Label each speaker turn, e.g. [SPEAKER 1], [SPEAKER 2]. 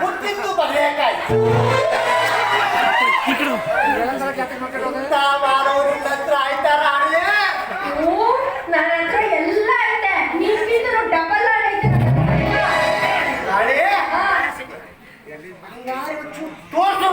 [SPEAKER 1] ಹುಟ್ಟಿದ್ದು
[SPEAKER 2] ಆಯ್ತಾರ ಎಲ್ಲ ಐತೆ ಡಬಲ್ ಐತೆ ತೋರ್ಸು.